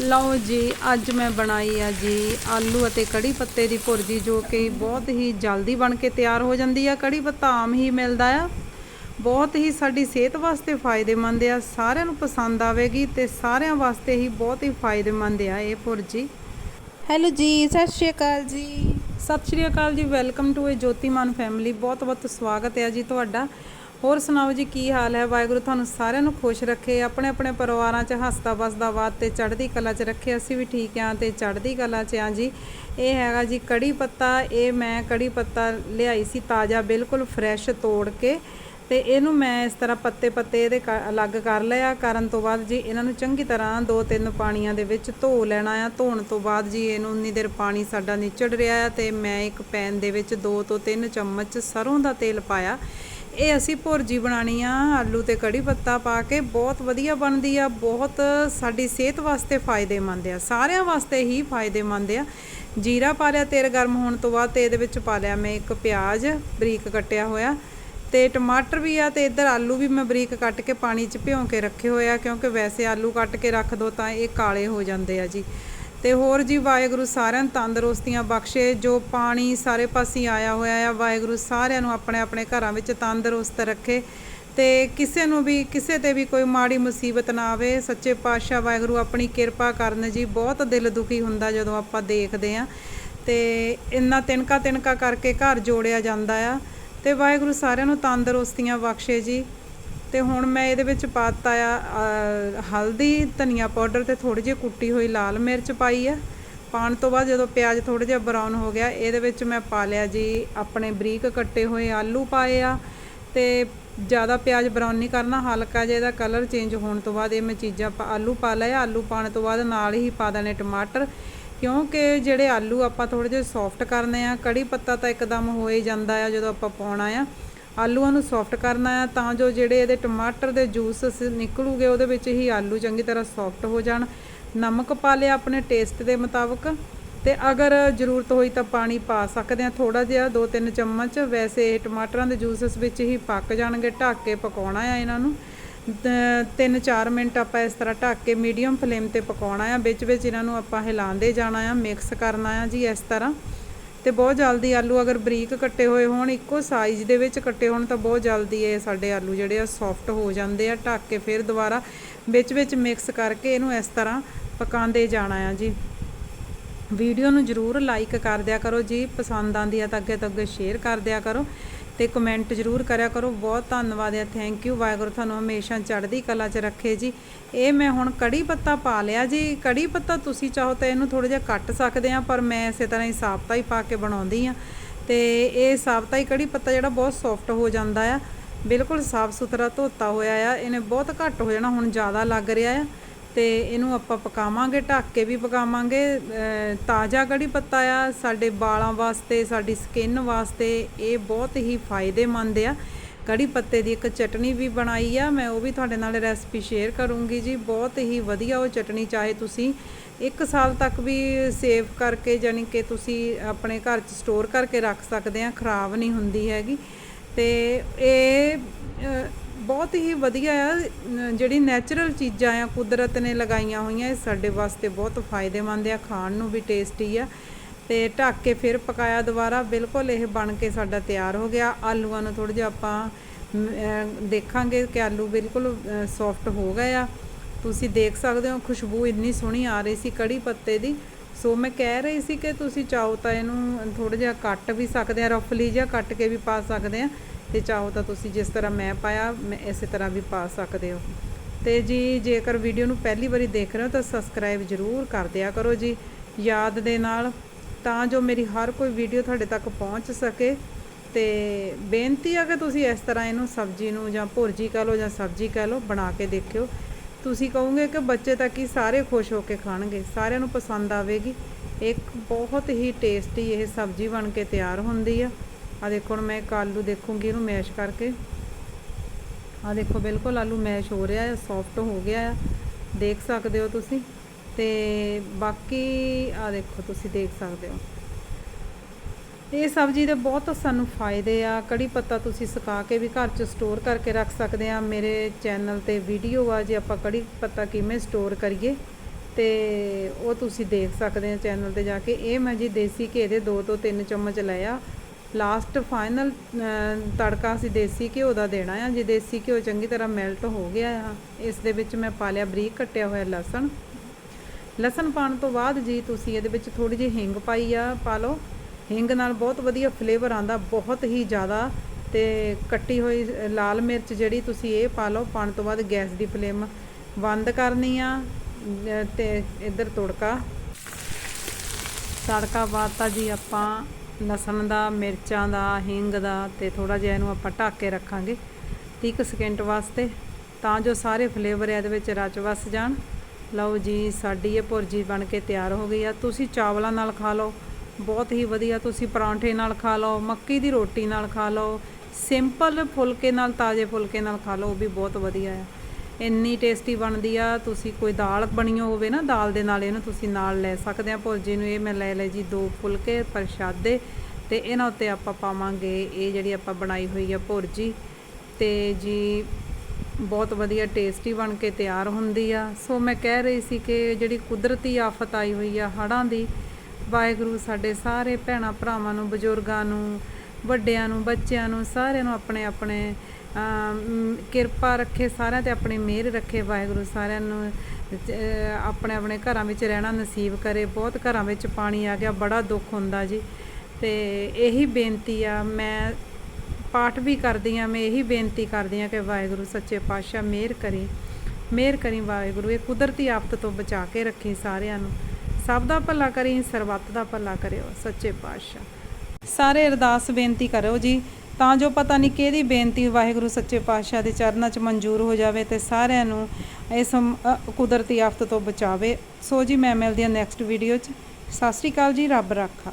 ਲਓ ਜੀ, ਅੱਜ ਮੈਂ ਬਣਾਈ ਆ ਜੀ ਆਲੂ ਅਤੇ ਕੜੀ ਪੱਤੇ ਦੀ ਭੁਰਜੀ, ਜੋ ਕਿ ਬਹੁਤ ਹੀ ਜਲਦੀ ਬਣ ਕੇ ਤਿਆਰ ਹੋ ਜਾਂਦੀ ਆ। ਕੜੀ ਪੱਤਾ ਆਮ ਹੀ ਮਿਲਦਾ ਆ। ਬਹੁਤ ਹੀ ਸਾਡੀ ਸਿਹਤ ਵਾਸਤੇ ਫਾਇਦੇਮੰਦ ਆ। ਸਾਰਿਆਂ ਨੂੰ ਪਸੰਦ ਆਵੇਗੀ ਤੇ ਸਾਰਿਆਂ ਵਾਸਤੇ ਹੀ ਬਹੁਤ ਹੀ ਫਾਇਦੇਮੰਦ ਆ ਇਹ ਭੁਰਜੀ। ਹੈਲੋ ਜੀ, ਸਤਿ ਸ਼੍ਰੀ ਅਕਾਲ ਜੀ। ਸਤਿ ਸ਼੍ਰੀ ਅਕਾਲ ਜੀ, welcome to a Jyotiman family. ਬਹੁਤ ਬਹੁਤ ਸਵਾਗਤ ਹੈ ਜੀ ਤੁਹਾਡਾ। ਹੋਰ ਸੁਣਾਓ ਜੀ, ਕੀ ਹਾਲ ਹੈ? ਵਾਹਿਗੁਰੂ ਤੁਹਾਨੂੰ ਸਾਰਿਆਂ ਨੂੰ ਖੁਸ਼ ਰੱਖੇ। ਆਪਣੇ ਆਪਣੇ ਪਰਿਵਾਰਾਂ 'ਚ ਹੱਸਦਾ ਵਸਦਾ ਬਾਤ ਤੇ ਚੜ੍ਹਦੀ ਕਲਾ 'ਚ ਰੱਖੇ। ਅਸੀਂ ਵੀ ਠੀਕ ਆਂ ਤੇ ਚੜ੍ਹਦੀ ਕਲਾ 'ਚ ਆਂ ਜੀ। ਇਹ ਹੈਗਾ ਜੀ ਕੜੀ ਪੱਤਾ। ਇਹ ਮੈਂ ਕੜੀ ਪੱਤਾ ਲਿਆਈ ਸੀ ਤਾਜ਼ਾ, ਬਿਲਕੁਲ ਫਰੈਸ਼ ਤੋੜ ਕੇ ਤੇ ਇਹਨੂੰ ਮੈਂ ਇਸ ਤਰ੍ਹਾਂ ਪੱਤੇ ਪੱਤੇ ਇਹਦੇ ਕ- ਅਲੱਗ ਕਰ ਲਿਆ। ਕਰਨ ਤੋਂ ਬਾਅਦ ਜੀ ਇਹਨਾਂ ਨੂੰ ਚੰਗੀ ਤਰ੍ਹਾਂ ਦੋ ਤਿੰਨ ਪਾਣੀਆਂ ਦੇ ਵਿੱਚ ਧੋ ਲੈਣਾ ਆ। ਧੋਣ ਤੋਂ ਬਾਅਦ ਜੀ ਇਹਨੂੰ ਉਨੀ ਦੇਰ ਪਾਣੀ ਸਾਡਾ ਨਿਚੜ ਰਿਹਾ ਆ ਤੇ ਮੈਂ ਇੱਕ ਪੈਨ ਦੇ ਵਿੱਚ ਦੋ ਤੋਂ ਤਿੰਨ ਚਮਚ ਸਰੋਂ ਦਾ ਤੇਲ ਪਾਇਆ। ਇਹ ਅਸੀਂ ਭੁਰਜੀ ਬਣਾਣੀ ਆ, ਆਲੂ ਤੇ ਕੜੀ ਪੱਤਾ ਪਾ ਕੇ ਬਹੁਤ ਵਧੀਆ ਬਣਦੀ ਆ, ਬਹੁਤ ਸਾਡੀ ਸਿਹਤ ਵਾਸਤੇ ਫਾਇਦੇਮੰਦ ਆ, ਸਾਰਿਆਂ ਵਾਸਤੇ ਹੀ ਫਾਇਦੇਮੰਦ ਆ। ਜੀਰਾ ਪਾ ਲਿਆ ਤੇਲ ਗਰਮ ਹੋਣ ਤੋਂ ਬਾਅਦ ਤੇ ਇਹਦੇ ਵਿੱਚ ਪਾ ਲਿਆ ਮੈਂ ਇੱਕ ਪਿਆਜ਼, ਬਰੀਕ ਕੱਟਿਆ ਹੋਇਆ। ਤੇ ਟਮਾਟਰ ਵੀ ਆ ਤੇ ਇੱਧਰ ਆਲੂ ਵੀ ਮੈਂ ਬਰੀਕ ਕੱਟ ਕੇ ਪਾਣੀ 'ਚ ਭਿਉਂ ਕੇ ਰੱਖੇ ਹੋਏ ਆ, ਕਿਉਂਕਿ ਵੈਸੇ ਆਲੂ ਕੱਟ ਕੇ ਰੱਖ ਦੋ ਤਾਂ ਇਹ ਕਾਲੇ ਹੋ ਜਾਂਦੇ ਆ ਜੀ। ਤੇ ਹੋਰ ਜੀ ਵਾਹਿਗੁਰੂ ਸਾਰਿਆਂ ਨੂੰ ਤੰਦਰੁਸਤੀਆਂ ਬਖਸ਼ੇ, ਜੋ ਪਾਣੀ ਸਾਰੇ ਪਾਸੇ ਆਇਆ ਹੋਇਆ ਆ, ਵਾਹਿਗੁਰੂ ਸਾਰਿਆਂ ਨੂੰ ਆਪਣੇ ਆਪਣੇ ਘਰਾਂ ਵਿੱਚ ਤੰਦਰੁਸਤ ਰੱਖੇ ਤੇ ਕਿਸੇ ਨੂੰ ਵੀ, ਕਿਸੇ ਤੇ ਵੀ ਕੋਈ ਮਾੜੀ ਮੁਸੀਬਤ ਨਾ ਆਵੇ। ਸੱਚੇ ਪਾਤਸ਼ਾਹ ਵਾਹਿਗੁਰੂ ਆਪਣੀ ਕਿਰਪਾ ਕਰਨ ਜੀ, ਬਹੁਤ ਦਿਲ ਦੁਖੀ ਹੁੰਦਾ ਜਦੋਂ ਆਪਾਂ ਦੇਖਦੇ ਆ ਤੇ ਇੰਨਾ ਤਿਨਕਾ ਤਿਨਕਾ ਕਰਕੇ ਘਰ ਜੋੜਿਆ ਜਾਂਦਾ ਆ ਤੇ ਵਾਹਿਗੁਰੂ ਸਾਰਿਆਂ ਨੂੰ ਤੰਦਰੁਸਤੀਆਂ ਬਖਸ਼ੇ ਜੀ। ਤੇ ਹੁਣ ਮੈਂ ਇਹਦੇ ਵਿੱਚ ਪਾਤਾ ਆ ਹਲਦੀ, ਧਨੀਆ ਪਾਊਡਰ ਤੇ ਥੋੜੀ ਜਿਹੀ ਕੁੱਟੀ ਹੋਈ ਲਾਲ ਮਿਰਚ ਪਾਈ ਆ। ਪਾਣ ਤੋਂ ਬਾਅਦ ਜਦੋਂ ਪਿਆਜ਼ ਥੋੜਾ ਜਿਹਾ ਬਰਾਊਨ ਹੋ ਗਿਆ, ਇਹਦੇ ਵਿੱਚ ਮੈਂ ਪਾ ਲਿਆ ਜੀ ਆਪਣੇ ਬਰੀਕ ਕੱਟੇ ਹੋਏ ਆਲੂ ਪਾਏ ਆ ਤੇ ਜ਼ਿਆਦਾ ਪਿਆਜ਼ ਬਰਾਊਨ ਨਹੀਂ ਕਰਨਾ, ਹਲਕਾ ਜਿਹਾ ਇਹਦਾ ਕਲਰ ਚੇਂਜ ਹੋਣ ਤੋਂ ਬਾਅਦ ਇਹ ਮੈਂ ਚੀਜ਼ਾਂ ਪਾ- ਆਲੂ ਪਾ ਲਏ। ਆਲੂ ਪਾਣ ਤੋਂ ਬਾਅਦ ਨਾਲ ਹੀ ਪਾ ਦੇਣੇ ਟਮਾਟਰ, ਕਿਉਂਕਿ ਜਿਹੜੇ ਆਲੂ ਆਪਾਂ ਥੋੜੇ ਜਿਹੇ ਸੌਫਟ ਕਰਨੇ ਆ, ਕੜੀ ਪੱਤਾ ਤਾਂ ਇੱਕਦਮ ਹੋ ਹੀ ਜਾਂਦਾ ਆ ਜਦੋਂ ਆਪਾਂ ਪਾਉਣਾ ਆ। ਆਲੂਆਂ ਨੂੰ ਸੌਫਟ ਕਰਨਾ ਆ ਤਾਂ ਜੋ ਜਿਹੜੇ ਇਹਦੇ ਟਮਾਟਰ ਦੇ ਜੂਸ ਨਿਕਲੂਗੇ, ਉਹਦੇ ਵਿੱਚ ਹੀ ਆਲੂ ਚੰਗੀ ਤਰ੍ਹਾਂ ਸੌਫਟ ਹੋ ਜਾਣ। ਨਮਕ ਪਾ ਲਿਆ ਆਪਣੇ ਟੇਸਟ ਦੇ ਮੁਤਾਬਕ ਤੇ ਅਗਰ ਜ਼ਰੂਰਤ ਹੋਈ ਤਾਂ ਪਾਣੀ ਪਾ ਸਕਦੇ ਆ ਥੋੜਾ ਜਿਹਾ 2-3 ਚਮਚ ਵੈਸੇ ਇਹ ਟਮਾਟਰਾਂ ਦੇ ਜੂਸਸ ਵਿੱਚ ਹੀ ਪੱਕ ਜਾਣਗੇ। ਢੱਕ ਕੇ ਪਕਾਉਣਾ ਆ ਇਹਨਾਂ ਨੂੰ। 3-4 ਮਿੰਟ ਆਪਾਂ ਇਸ ਤਰ੍ਹਾਂ ਢੱਕ ਕੇ ਮੀਡੀਅਮ ਫਲੇਮ ਤੇ ਪਕਾਉਣਾ ਆ। ਵਿੱਚ ਵਿੱਚ ਇਹਨਾਂ ਨੂੰ ਆਪਾਂ ਹਿਲਾਉਂਦੇ ਜਾਣਾ ਆ ਮਿਕਸ ਕਰਨਾ ਆ ਜੀ ਇਸ ਤਰ੍ਹਾਂ। ਤੇ ਬਹੁਤ ਜਲਦੀ ਆਲੂ ਅਗਰ ਬਰੀਕ ਕੱਟੇ ਹੋਏ ਹੋਣ, ਇੱਕੋ ਸਾਈਜ਼ ਦੇ ਵਿੱਚ ਕੱਟੇ ਹੋਣ ਤਾਂ ਬਹੁਤ ਜਲਦੀ ਇਹ ਸਾਡੇ ਆਲੂ ਜਿਹੜੇ ਆ ਸੌਫਟ ਹੋ ਜਾਂਦੇ ਆ, ਢੱਕ ਕੇ ਫਿਰ ਦੁਬਾਰਾ ਵਿੱਚ ਵਿੱਚ ਮਿਕਸ ਕਰਕੇ ਇਹਨੂੰ ਇਸ ਤਰ੍ਹਾਂ ਪਕਾਉਂਦੇ ਜਾਣਾ ਆ ਜੀ। ਵੀਡੀਓ ਨੂੰ ਜਰੂਰ ਲਾਈਕ ਕਰ ਦਿਆ ਕਰੋ ਜੀ, ਪਸੰਦ ਆਂਦੀ ਆ ਤਾਂ ਅੱਗੇ ਤੋਂ ਅੱਗੇ ਸ਼ੇਅਰ ਕਰ ਦਿਆ ਕਰੋ। ਤੇ ਕਮੈਂਟ ਜਰੂਰ ਕਰਿਆ ਕਰੋ। ਬਹੁਤ ਧੰਨਵਾਦ ਹੈ। ਥੈਂਕ ਯੂ ਵਾਹਿਗੁਰੂ ਤੁਹਾਨੂੰ ਹਮੇਸ਼ਾ ਚੜ੍ਹਦੀ ਕਲਾ 'ਚ ਰੱਖੇ ਜੀ। ਇਹ ਮੈਂ ਹੁਣ ਕੜੀ ਪੱਤਾ ਪਾ ਲਿਆ ਜੀ। ਕੜੀ ਪੱਤਾ ਤੁਸੀਂ ਚਾਹੋ ਤਾਂ ਇਹਨੂੰ ਥੋੜਾ ਜਿਹਾ ਕੱਟ ਸਕਦੇ ਆ ਪਰ ਮੈਂ ਇਸੇ ਤਰ੍ਹਾਂ ਹੀ ਸਾਬਤਾ ਹੀ ਪਾ ਕੇ ਬਣਾਉਂਦੀ ਆ ਤੇ ਇਹ ਸਾਬਤਾ ਹੀ ਕੜੀ ਪੱਤਾ ਜਿਹੜਾ ਬਹੁਤ ਸੌਫਟ ਹੋ ਜਾਂਦਾ ਆ। ਬਿਲਕੁਲ ਸਾਫ਼ ਸੁਥਰਾ ਧੋਤਾ ਹੋਇਆ ਆ। ਇਹਨੇ ਬਹੁਤ ਘੱਟ ਹੋ ਜਾਣਾ, ਹੁਣ ਜ਼ਿਆਦਾ ਲੱਗ ਰਿਹਾ ਆ। ਤੇ ਇਹਨੂੰ ਆਪਾਂ ਪਕਾਵਾਂਗੇ, ਢੱਕ ਕੇ ਵੀ ਪਕਾਵਾਂਗੇ। ਤਾਜ਼ਾ ਕੜੀ ਪੱਤਾ ਆ, ਸਾਡੇ ਵਾਲਾਂ ਵਾਸਤੇ, ਸਾਡੀ ਸਕਿਨ ਵਾਸਤੇ ਇਹ ਬਹੁਤ ਹੀ ਫਾਇਦੇਮੰਦ ਆ। ਕੜੀ ਪੱਤੇ ਦੀ ਇੱਕ ਚਟਨੀ ਵੀ ਬਣਾਈ ਆ, ਮੈਂ ਉਹ ਵੀ ਤੁਹਾਡੇ ਨਾਲ ਰੈਸਪੀ ਸ਼ੇਅਰ ਕਰੂੰਗੀ ਜੀ। ਬਹੁਤ ਹੀ ਵਧੀਆ ਉਹ ਚਟਨੀ ਚਾਹੇ ਤੁਸੀਂ ਇੱਕ ਸਾਲ ਤੱਕ ਵੀ ਸੇਵ ਕਰਕੇ ਜਾਨੀ ਕਿ ਤੁਸੀਂ ਆਪਣੇ ਘਰ 'ਚ ਸਟੋਰ ਕਰਕੇ ਰੱਖ ਸਕਦੇ ਆ, ਖਰਾਬ ਨਹੀਂ ਹੁੰਦੀ ਹੈਗੀ। ਤੇ ਇਹ ਬਹੁਤ ਹੀ ਵਧੀਆ ਆ ਜਿਹੜੀ ਨੈਚੁਰਲ ਚੀਜ਼ਾਂ ਆ, ਕੁਦਰਤ ਨੇ ਲਗਾਈਆਂ ਹੋਈਆਂ, ਇਹ ਸਾਡੇ ਵਾਸਤੇ ਬਹੁਤ ਫਾਇਦੇਮੰਦ ਆ, ਖਾਣ ਨੂੰ ਵੀ ਟੇਸਟੀ ਆ। ਤੇ ਢੱਕ ਕੇ ਫਿਰ ਪਕਾਇਆ ਦੁਬਾਰਾ, ਬਿਲਕੁਲ ਇਹ ਬਣ ਕੇ ਸਾਡਾ ਤਿਆਰ ਹੋ ਗਿਆ। ਆਲੂਆਂ ਨੂੰ ਥੋੜਾ ਜਿਹਾ ਆਪਾਂ ਦੇਖਾਂਗੇ ਕਿ ਆਲੂ ਬਿਲਕੁਲ ਸੌਫਟ ਹੋ ਗਏ ਆ। ਤੁਸੀਂ ਦੇਖ ਸਕਦੇ ਹੋ, ਖੁਸ਼ਬੂ ਇੰਨੀ ਸੋਹਣੀ ਆ ਰਹੀ ਸੀ ਕੜੀ ਪੱਤੇ ਦੀ। ਸੋ ਮੈਂ ਕਹਿ ਰਹੀ ਸੀ ਕਿ ਤੁਸੀਂ ਚਾਹੋ ਤਾਂ ਇਹਨੂੰ ਥੋੜਾ ਜਿਹਾ ਕੱਟ ਵੀ ਸਕਦੇ ਆ, ਰਫਲੀ ਜਿਹਾ ਕੱਟ ਕੇ ਵੀ ਪਾ ਸਕਦੇ ਆ। ਤੇ ਚਾਹੋ ਤਾਂ ਤੁਸੀਂ ਜਿਸ ਤਰ੍ਹਾਂ ਮੈਂ ਪਾਇਆ, ਮੈਂ ਇਸੇ ਤਰ੍ਹਾਂ ਵੀ ਪਾ ਸਕਦੇ ਹੋ। ਤੇ ਜੀ, ਜੇਕਰ ਵੀਡੀਓ ਨੂੰ ਪਹਿਲੀ ਵਾਰੀ ਦੇਖ ਰਹੇ ਹੋ ਤਾਂ ਸਬਸਕ੍ਰਾਈਬ ਜ਼ਰੂਰ ਕਰ ਦਿਆ ਕਰੋ ਜੀ। ਯਾਦ ਦੇ ਨਾਲ ਤਾਂ ਜੋ ਮੇਰੀ ਹਰ ਕੋਈ ਵੀਡੀਓ ਤੁਹਾਡੇ ਤੱਕ ਪਹੁੰਚ ਸਕੇ। ਤੇ ਬੇਨਤੀ ਆ ਕਿ ਤੁਸੀਂ ਇਸ ਤਰ੍ਹਾਂ ਇਹਨੂੰ ਸਬਜ਼ੀ ਨੂੰ ਜਾਂ ਭੁਰਜੀ ਕਹ ਲਓ ਜਾਂ ਸਬਜ਼ੀ ਕਹ ਲਓ ਬਣਾ ਕੇ ਦੇਖਿਓ। ਤੁਸੀਂ ਕਹੋਗੇ ਕਿ ਬੱਚੇ ਤਾਂ ਕੀ ਸਾਰੇ ਖੁਸ਼ ਹੋ ਕੇ ਖਾਣਗੇ, ਸਾਰਿਆਂ ਨੂੰ ਪਸੰਦ ਆਵੇਗੀ। ਇੱਕ ਬਹੁਤ ਹੀ ਟੇਸਟੀ ਇਹ ਸਬਜ਼ੀ ਬਣ ਕੇ ਤਿਆਰ ਹੁੰਦੀ ਆ। ਆ ਦੇਖੋ ਹੁਣ ਮੈਂ ਇੱਕ ਆਲੂ ਦੇਖੂੰਗੀ ਇਹਨੂੰ ਮੈਸ਼ ਕਰਕੇ। ਆ ਦੇਖੋ ਬਿਲਕੁਲ ਆਲੂ ਮੈਸ਼ ਹੋ ਰਿਹਾ ਹੈ ਸੌਫਟ ਹੋ ਗਿਆ ਆ। ਦੇਖ ਸਕਦੇ ਹੋ ਤੁਸੀਂ ਤੇ ਬਾਕੀ ਆ ਦੇਖੋ ਤੁਸੀਂ ਦੇਖ ਸਕਦੇ ਹੋ। ਇਹ ਸਬਜ਼ੀ ਦੇ ਬਹੁਤ ਸਾਨੂੰ ਫਾਇਦੇ ਆ, ਕੜੀ ਪੱਤਾ ਤੁਸੀਂ ਸੁਕਾ ਕੇ ਵੀ ਘਰ 'ਚ ਸਟੋਰ ਕਰਕੇ ਰੱਖ ਸਕਦੇ ਆ। ਮੇਰੇ ਚੈਨਲ ਤੇ ਵੀਡੀਓ ਆ, ਜੇ ਆਪਾਂ ਕੜੀ ਪੱਤਾ ਕਿਵੇਂ ਸਟੋਰ ਕਰੀਏ ਤੇ ਉਹ ਤੁਸੀਂ ਦੇਖ ਸਕਦੇ ਆ ਚੈਨਲ ਤੇ ਜਾ ਕੇ। ਇਹ ਮੈਂ ਜੀ ਦੇਸੀ ਘੇ ਦੇ 2 ਤੋਂ 3 ਚਮਚ ਲਿਆ। ਲਾਸਟ ਫਾਈਨਲ ਤੜਕਾ ਅਸੀਂ ਦੇਸੀ ਘਿਓ ਦਾ ਦੇਣਾ ਆ। ਜੇ ਦੇਸੀ ਘਿਓ ਚੰਗੀ ਤਰ੍ਹਾਂ ਮੈਲਟ ਹੋ ਗਿਆ ਆ ਇਸ ਦੇ ਵਿੱਚ ਮੈਂ ਪਾ ਲਿਆ ਬਰੀਕ ਕੱਟਿਆ ਹੋਇਆ ਲਸਣ। ਲਸਣ ਪਾਉਣ ਤੋਂ ਬਾਅਦ ਜੀ ਤੁਸੀਂ ਇਹਦੇ ਵਿੱਚ ਥੋੜੀ ਜਿਹੀ ਹਿੰਗ ਪਾਈ ਆ ਪਾ ਲਓ। ਹਿੰਗ ਨਾਲ ਬਹੁਤ ਵਧੀਆ ਫਲੇਵਰ ਆਂਦਾ ਬਹੁਤ ਹੀ ਜ਼ਿਆਦਾ। ਤੇ ਕੱਟੀ ਹੋਈ ਲਾਲ ਮਿਰਚ ਜਿਹੜੀ ਤੁਸੀਂ ਇਹ ਪਾ ਲਓ ਪਾਉਣ ਤੋਂ ਬਾਅਦ ਗੈਸ ਦੀ ਫਲੇਮ ਬੰਦ ਕਰਨੀ ਆ ਅ, ਤੇ ਇੱਧਰ ਤੜਕਾ। ਤੜਕਾ ਬਾਅਦ ਤਾਂ ਜੀ ਆਪਾਂ ਲਸਣ ਦਾ, ਮਿਰਚਾਂ ਦਾ, ਹਿੰਗ ਦਾ ਤੇ ਥੋੜਾ ਜਿਹਾ ਇਹਨੂੰ ਆਪਾਂ ਢੱਕ ਕੇ ਰੱਖਾਂਗੇ 30 ਸਕਿੰਟ ਵਾਸਤੇ। ਤਾਂ ਜੋ ਸਾਰੇ ਫਲੇਵਰ ਇਹਦੇ ਵਿੱਚ ਰਚ ਵਸ ਜਾਣ। ਲਓ ਜੀ, ਸਾਡੀ ਇਹ ਭੁਰਜੀ ਬਣ ਕੇ ਤਿਆਰ ਹੋ ਗਈ ਆ। ਤੁਸੀਂ ਚਾਵਲਾਂ ਨਾਲ ਖਾ ਲਓ, ਬਹੁਤ ਹੀ ਵਧੀਆ। ਤੁਸੀਂ ਪਰੌਂਠੇ ਨਾਲ ਖਾ ਲਓ, ਮੱਕੀ ਦੀ ਰੋਟੀ ਨਾਲ ਖਾ ਲਓ ਸਿੰਪਲ ਫੁਲਕੇ ਨਾਲ, ਤਾਜ਼ੇ ਫੁਲਕੇ ਨਾਲ ਖਾ ਲਓ, ਉਹ ਵੀ ਬਹੁਤ ਵਧੀਆ ਆ। ਇੰਨੀ ਟੇਸਟੀ ਬਣਦੀ ਆ, ਤੁਸੀਂ ਕੋਈ ਦਾਲ ਬਣੀ ਹੋਵੇ ਨਾ, ਦਾਲ ਦੇ ਨਾਲ ਇਹਨੂੰ ਤੁਸੀਂ ਨਾਲ ਲੈ ਸਕਦੇ ਆ ਭੁਰਜੀ ਨੂੰ। ਇਹ ਮੈਂ ਲੈ ਲਏ ਜੀ ਦੋ ਫੁਲਕੇ ਪ੍ਰਸ਼ਾਦੇ ਤੇ ਇਹਨਾਂ ਉੱਤੇ ਆਪਾਂ ਪਾਵਾਂਗੇ ਇਹ ਜਿਹੜੀ ਆਪਾਂ ਬਣਾਈ ਹੋਈ ਆ ਭੁਰਜੀ ਤੇ ਜੀ ਬਹੁਤ ਵਧੀਆ ਟੇਸਟੀ ਬਣ ਕੇ ਤਿਆਰ ਹੁੰਦੀ ਆ। ਸੋ ਮੈਂ ਕਹਿ ਰਹੀ ਸੀ ਕਿ ਜਿਹੜੀ ਕੁਦਰਤੀ ਆਫਤ ਆਈ ਹੋਈ ਆ ਹੜ੍ਹਾਂ ਦੀ, ਵਾਹਿਗੁਰੂ ਸਾਡੇ ਸਾਰੇ ਭੈਣਾਂ ਭਰਾਵਾਂ ਨੂੰ, ਬਜ਼ੁਰਗਾਂ ਨੂੰ ਵੱਡਿਆਂ ਨੂੰ, ਬੱਚਿਆਂ ਨੂੰ, ਸਾਰਿਆਂ ਨੂੰ ਆਪਣੇ ਆਪਣੇ ਕਿਰਪਾ ਰੱਖੇ, ਸਾਰਿਆਂ ਤੇ ਆਪਣੀ ਮਿਹਰ ਰੱਖੇ ਵਾਹਿਗੁਰੂ, ਸਾਰਿਆਂ ਨੂੰ ਆਪਣੇ ਆਪਣੇ ਘਰਾਂ ਵਿੱਚ ਰਹਿਣਾ ਨਸੀਬ ਕਰੇ, ਬਹੁਤ ਘਰਾਂ ਵਿੱਚ ਪਾਣੀ ਆ ਗਿਆ, ਬੜਾ ਦੁੱਖ ਹੁੰਦਾ ਜੀ। ਤੇ ਇਹੀ ਬੇਨਤੀ ਆ, ਮੈਂ ਪਾਠ ਵੀ ਕਰਦੀ ਆ ਮੈਂ ਇਹੀ ਬੇਨਤੀ ਕਰਦੀ ਆ ਕਿ ਵਾਹਿਗੁਰੂ ਸੱਚੇ ਪਾਤਸ਼ਾਹ ਮਿਹਰ ਕਰੀ ਮਿਹਰ ਕਰੀ ਵਾਹਿਗੁਰੂ, ਇਹ ਕੁਦਰਤੀ ਆਫਤ ਤੋਂ ਬਚਾ ਕੇ ਰੱਖੀ ਸਾਰਿਆਂ ਨੂੰ। ਸਭ ਦਾ ਭਲਾ ਕਰੀ, ਸਰਬੱਤ ਦਾ ਭਲਾ ਕਰਿਓ, ਸੱਚੇ ਪਾਤਸ਼ਾਹ। ਸਾਰੇ ਅਰਦਾਸ ਬੇਨਤੀ ਕਰੋ ਜੀ। ਤਾਂ ਜੋ ਪਤਾ ਨਹੀਂ ਕਿਹਦੀ ਬੇਨਤੀ ਵਾਹਿਗੁਰੂ ਸੱਚੇ ਪਾਤਸ਼ਾਹ ਦੇ ਚਰਨਾਂ 'ਚ ਮਨਜ਼ੂਰ ਹੋ ਜਾਵੇ ਤੇ ਸਾਰਿਆਂ ਨੂੰ ਇਸ ਕੁਦਰਤੀ ਆਫਤ ਤੋਂ ਬਚਾਵੇ। ਸੋ ਜੀ, ਮੈਂ ਮਿਲਦੀ ਹਾਂ ਨੈਕਸਟ ਵੀਡੀਓ 'ਚ। ਸਤਿ ਸ਼੍ਰੀ ਅਕਾਲ ਜੀ, ਰੱਬ ਰਾਖਾ।